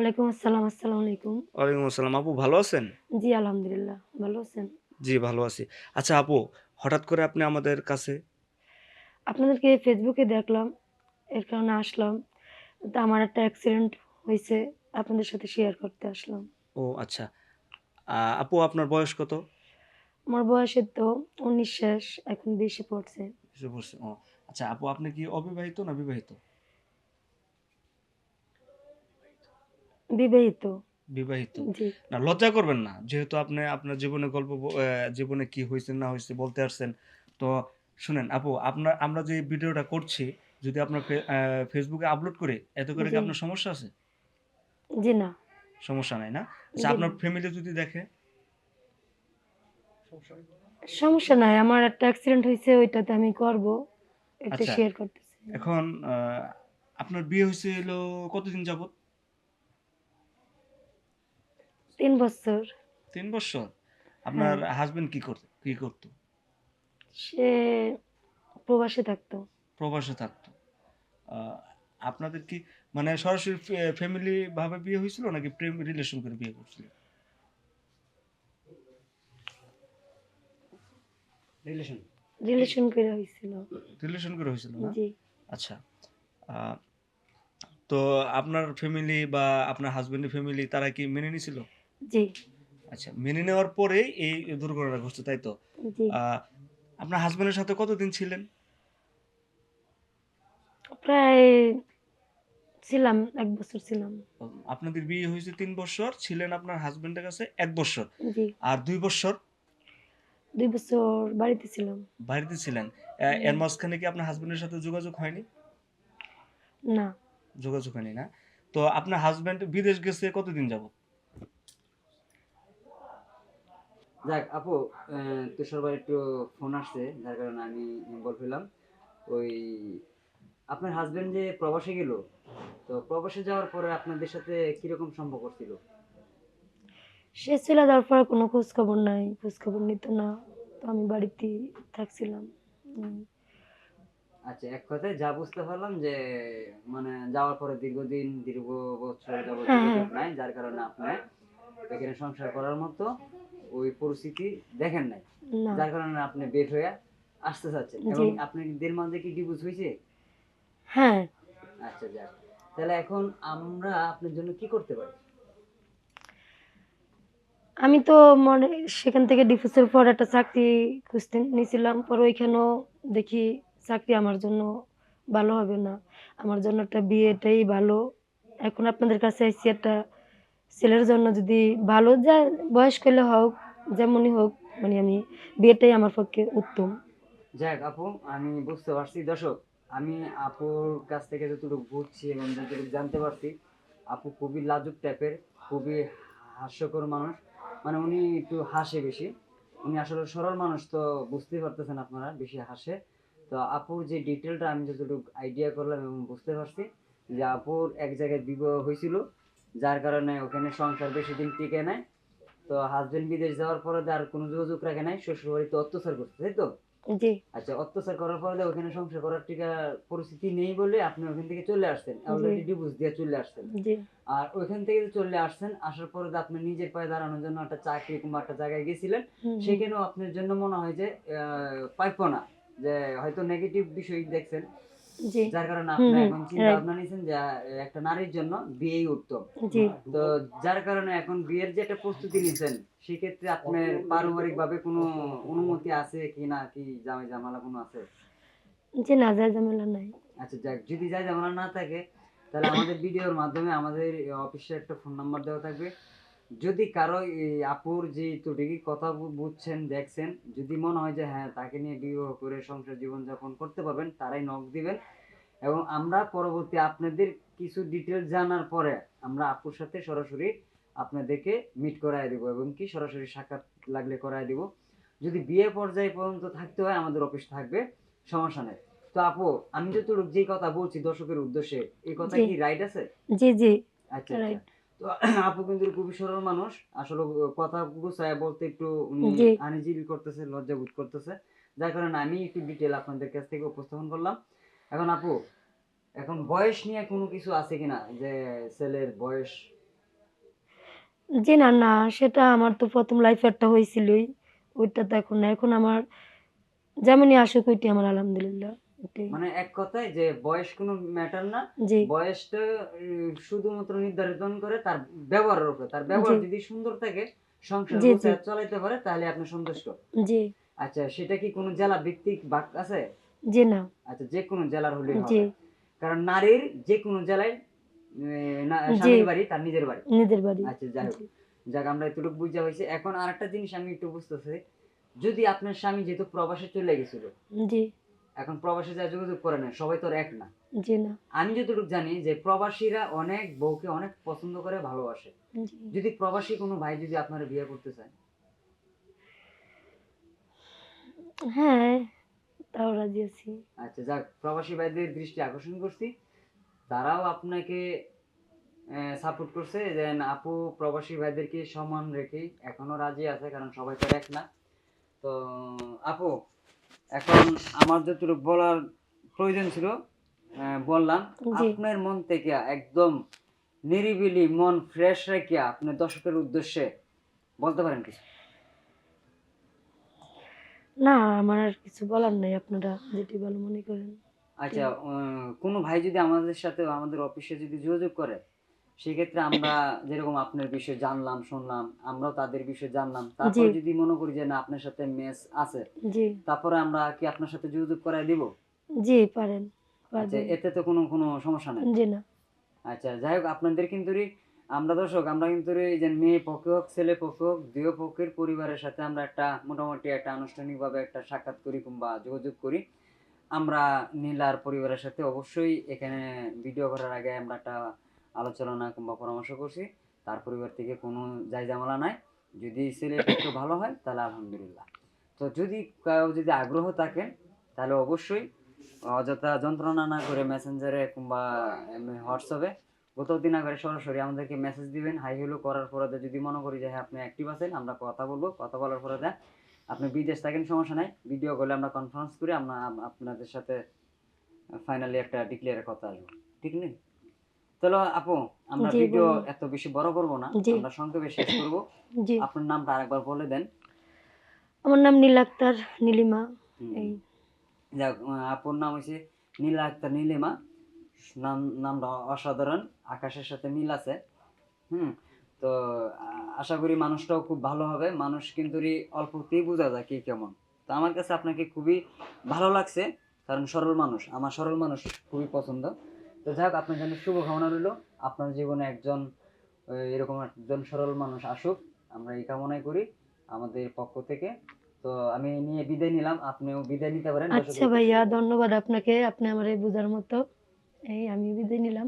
ওয়ালাইকুম আসসালাম আসসালামু আলাইকুম। ওয়ালাইকুম আসসালাম। আপু ভালো আছেন? জি আলহামদুলিল্লাহ ভালো আছেন। জি ভালো আছি। আচ্ছা আপু হঠাৎ করে আপনি আমাদের কাছে আপনাদেরকে ফেসবুকে দেখলাম এর কারণে আসলাম। তো আমার একটা অ্যাক্সিডেন্ট হয়েছে আপনাদের সাথে শেয়ার করতে আসলাম। ও আচ্ছা। আহ, আপু আপনার বয়স কত? আমার বয়সের তো উনিশ শেষ এখন বেশি পড়ছে। এসে বলছে, ও। আচ্ছা আপু আপনি কি অবিবাহিত না বিবাহিত? বিবাহিত। বিবাহিত। না লজ্জা করবেন না যেহেতু আপনি আপনার জীবনে গল্প জীবনে কি হয়েছে না হয়েছে বলতে আসছেন। তো শুনেন আপু আপনার আমরা যে ভিডিওটা করছি যদি আপনার ফেসবুকে আপলোড করে এত করে কি আপনার সমস্যা আছে? জি না। সমস্যা নাই না? আচ্ছা আপনার ফ্যামিলি যদি দেখে? সমস্যা নাই আমার একটা অ্যাক্সিডেন্ট হয়েছে ওইটাতে আমি করব। এটা আচ্ছা। শেয়ার করতেছি। এখন আহ, আপনার বিয়ে হয়েছে হলো কতদিন যাবত তিন বছর। তিন বছর? আপনার হ্যাঁ। হাজবেন্ড কি করতো কি করতো? সে প্রবাসে থাকতো। প্রবাসে থাকতো। আপনাদের কি মানে সরাসরি ফ্যামিলি ভাবে বিয়ে হয়েছিল নাকি প্রেম রিলেশন করে বিয়ে করছিল? রিলেশন রিলেশন করে হয়েছিল। রিলেশন করে হয়েছিল না? আচ্ছা। আহ, তো আপনার ফ্যামিলি বা আপনার হাজবেন্ডের ফ্যামিলি তারা কি মেনে নিছিল জি। আচ্ছা মেনে নেওয়ার পরে এই দুর্ঘটনা ঘটছে তাই তো? আপনার হাজবেন্ডের সাথে কতদিন ছিলেন? প্রায় ছিলাম এক বছর ছিলাম। আপনাদের বিয়ে হয়েছে তিন বছর ছিলেন আপনার হাজবেন্ডের কাছে এক বছর। আর দুই বছর? দুই বছর বাড়িতে ছিলাম। বাড়িতে ছিলেন। এর মাঝখানে কি আপনার হাজবেন্ডের সাথে যোগাযোগ হয়নি? না। যোগাযোগ হয়নি না? তো আপনার হাজবেন্ড বিদেশ গেছে কতদিন যাব যাক আপু আহ, তুষারবার একটু ফোন আসছে যার কারণে আমি হইলাম। ওই আপনার হাজবেন্ড যে প্রবাসে গেল তো প্রবাসে যাওয়ার পরে আপনাদের সাথে কীরকম সম্পর্ক ছিল? সে চলে যাওয়ার পর কোনো খোঁজ খবর নাই খোঁজ খবর নিত না তো আমি বাড়িতে থাকছিলাম। আচ্ছা এক কথায় যা বুঝতে পারলাম যে মানে যাওয়ার পরে দীর্ঘদিন দীর্ঘ বছর যাবত হ্যাঁ, হ্যাঁ। নাই যার কারণে আপনি এখানে সংসার করার মতো ওই পরিস্থিতি দেখেন নাই। যার কারণে আপনি বের হয়ে আসতে চাচ্ছেন। এবং আপনাদের মাঝে কি ডিভোর্স হয়েছে? হ্যাঁ। আচ্ছা যাক। তাহলে এখন আমরা আপনার জন্য কি করতে পারি? আমি তো মনে সেখান থেকে ডিফেন্সের পর একটা চাকরি খুঁজতে নিয়েছিলাম। পর ওইখানেও দেখি চাকরি আমার জন্য ভালো হবে না। আমার জন্য একটা বিয়েটাই ভালো। এখন আপনাদের কাছে আসছি একটা ছেলের জন্য যদি ভালো যা বয়স করলে হোক, যেমনই হোক মানে আমি বিয়েটাই আমার পক্ষে উত্তম। যাক আপু, আমি বুঝতে পারছি। দর্শক, আমি আপুর কাছ থেকে যতটুকু বুঝছি এবং যতটুকু জানতে পারছি, আপু খুবই লাজুক টাইপের, খুবই হাস্যকর মানুষ। মানে উনি একটু হাসে বেশি। উনি আসলে সরল মানুষ, তো বুঝতেই পারতেছেন আপনারা বেশি হাসে। তো আপুর যে ডিটেলটা আমি যতটুকু আইডিয়া করলাম এবং বুঝতে পারছি যে আপুর এক জায়গায় বিবাহ হয়েছিল। যার কারণে ওখানে সংসার বেশি দিন টিকে নেয় তো হাজবেন্ড বিদেশ যাওয়ার পরে আর কোনো যোগাযোগ রাখে নাই শ্বশুর বাড়িতে অত্যাচার করছে তাই তো? জি। আচ্ছা অত্যাচার করার পরে ওখানে সংসার করার টিকা পরিস্থিতি নেই বলে আপনি ওখান থেকে চলে আসছেন অলরেডি ডিভোর্স দিয়ে চলে আসছেন। জি। আর ওইখান থেকে চলে আসছেন আসার পরে আপনি নিজের পায়ে দাঁড়ানোর জন্য একটা চাকরি কিংবা একটা জায়গায় গেছিলেন। সেখানেও আপনার জন্য মনে হয় যে পাইপ না। যে হয়তো নেগেটিভ বিষয় দেখছেন যার কারণে আপনি এখন চিন্তা ভাবনা নিয়েছেন যে একটা নারীর জন্য বিয়েই উত্তম। তো যার কারণে এখন বিয়ের যে একটা প্রস্তুতি নিয়েছেন সেক্ষেত্রে আপনার পারিবারিক ভাবে কোনো অনুমতি আছে কি না? কি জামাই জামালা কোনো আছে? জি না যা ঝামেলা নাই। আচ্ছা যাক যদি যাই জামালা না থাকে তাহলে আমাদের ভিডিওর মাধ্যমে আমাদের অফিসে একটা ফোন নাম্বার দেওয়া থাকবে। যদি কারও আপুর যে ত্রুটি কথা বুঝছেন দেখছেন যদি মনে হয় যে হ্যাঁ তাকে নিয়ে বিবাহ করে সংসার জীবন যাপন করতে পারবেন তারাই নক দিবেন। এবং আমরা পরবর্তী আপনাদের কিছু ডিটেলস জানার পরে আমরা আপুর সাথে সরাসরি আপনাদেরকে মিট করায় দেবো এবং কি সরাসরি সাক্ষাৎ লাগলে করায় দিব। যদি বিয়ে পর্যায়ে পর্যন্ত থাকতে হয় আমাদের অফিস থাকবে সমস্যা নেই। তো আপু আমি যতটুকু যে কথা বলছি দর্শকের উদ্দেশ্যে এই কথা কি রাইট আছে? জি জি। আচ্ছা আচ্ছা। তো আপু কিন্তু খুবই সরল মানুষ। আসলে কথা গুছায় বলতে একটু। আনিজিল করতেছে লজ্জা বোধ করতেছে। যার কারণে আমি একটু ডিটেল আপনাদের কাছ থেকে উপস্থাপন করলাম। এখন আপু এখন বয়স নিয়ে কোনো কিছু আছে কিনা? যে ছেলের বয়স? জি না না সেটা আমার তো প্রথম লাইফে একটা হয়েছিলই ওইটা তো এখন না। এখন আমার যেমনই আসুক ওইটি আমার আলহামদুলিল্লাহ। মানে এক কথায় যে বয়স কোনো ম্যাটার না বয়সটা শুধুমাত্র নির্ধারণ করে তার ব্যবহারের উপরে। তার ব্যবহার যদি সুন্দর থাকে সংসার। চালাইতে পারে তাহলে আপনি সন্তুষ্ট। জি। আচ্ছা সেটা কি কোনো জেলা ভিত্তিক বাক আছে? জি না। আচ্ছা যে কোনো জেলার হলে হবে। কারণ নারীর যে কোনো জেলায়। স্বামীর বাড়ি তার নিজের বাড়ি। নিজের বাড়ি। আচ্ছা যাই হোক। যাক আমরা এতটুকু বুঝা হয়েছে। এখন আরেকটা জিনিস আমি একটু বুঝতেছি। যদি আপনার স্বামী যেহেতু প্রবাসে চলে গেছিল জি। এখন প্রবাসে যা যোগাযোগ করে না সবাই তো এক না। জি না। আমি যতটুকু জানি যে প্রবাসীরা অনেক বউকে অনেক পছন্দ করে ভালোবাসে। যদি প্রবাসী কোনো ভাই যদি আপনার বিয়ে করতে চায়? হ্যাঁ তাও রাজি আছি। আচ্ছা যাক প্রবাসী ভাইদের দৃষ্টি আকর্ষণ করছি। তারাও আপনাকে সাপোর্ট করছে। যে না, আপু প্রবাসী ভাইদেরকে সমান রেখে এখনও রাজি আছে কারণ সবাই তো এক না। তো আপু এখন আমার যতটুকু বলার প্রয়োজন ছিল বললাম আপনার মন থেকে একদম নিরিবিলি মন ফ্রেশ রেখে আপনার দর্শকের উদ্দেশ্যে বলতে পারেন কিছু? না আমার আর কিছু বলার নাই আপনারা যেটি ভালো মনে করেন। আচ্ছা কোনো ভাই যদি আমাদের সাথে আমাদের অফিসে যদি যোগাযোগ করে সেক্ষেত্রে আমরা যেরকম আপনার বিষয়ে জানলাম শুনলাম আমরাও তাদের বিষয়ে জানলাম। তারপর যদি মনে করি যে না আপনার সাথে মেস আছে তারপরে আমরা কি আপনার সাথে যোগাযোগ করাই দিব? জি পারেন। আচ্ছা এতে তো কোনো কোনো সমস্যা নাই? জি না। আচ্ছা যাই হোক আপনাদের কিন্তু আমরা দর্শক আমরা কিন্তু রি যে মেয়ে পক্ষে হোক ছেলে পক্ষে হোক দুই পক্ষের পরিবারের সাথে আমরা একটা মোটামুটি একটা আনুষ্ঠানিকভাবে একটা সাক্ষাৎ করি কিংবা যোগাযোগ করি। আমরা নীলার পরিবারের সাথে অবশ্যই এখানে ভিডিও করার আগে আমরা একটা আলোচনা কিংবা পরামর্শ করছি, তার পরিবার থেকে কোনো যাই জামালা নাই। যদি ছেলে একটু ভালো হয়, তাহলে আলহামদুলিল্লাহ। তো যদি যদি আগ্রহ থাকে, তাহলে অবশ্যই অযথা যন্ত্রণা না করে মেসেঞ্জারে কিংবা হোয়াটসঅ্যাপে কোথাও দিন আগে সরাসরি আমাদেরকে মেসেজ দিবেন। হাই হ্যালো করার পরে যদি মনে করি যে হ্যাঁ আপনি অ্যাক্টিভ আছেন, আমরা কথা বলব। কথা বলার পরে দেন, আপনি বিদেশ থাকেন, সমস্যা নাই। ভিডিও করলে আমরা কনফারেন্স করে, আমরা আপনাদের সাথে ফাইনালি একটা ডিক্লেয়ারের কথা আসব। ঠিক নেই? তাহলে আপু আমরা ভিডিও এত বেশি বড় করব না আমরা সংক্ষেপে শেষ করব। জি। আপনার নামটা আরেকবার বলে দেন। আমার নাম নীল আক্তার নীলিমা। এই। যাক আপুর নাম হচ্ছে নীলা আক্তার নীলিমা। নাম নামটা অসাধারণ আকাশের সাথে মিল আছে। হুম তো আশা করি মানুষটাও খুব ভালো হবে। মানুষ কিন্তু অল্পতেই বোঝা যায় কে কেমন। তো আমার কাছে আপনাকে খুবই ভালো লাগছে কারণ সরল মানুষ আমার সরল মানুষ খুবই পছন্দ। তো যাই হোক আপনার জন্য শুভকামনা রইল। আপনার জীবনে একজন এরকম একজন সরল মানুষ আসুক আমরা এই কামনাই করি আমাদের পক্ষ থেকে। তো আমি নিয়ে বিদায় নিলাম আপনিও বিদায় নিতে পারেন। আচ্ছা ভাইয়া ধন্যবাদ আপনাকে আপনি আমার এই বোঝার মতো। এই আমি বিদায় নিলাম।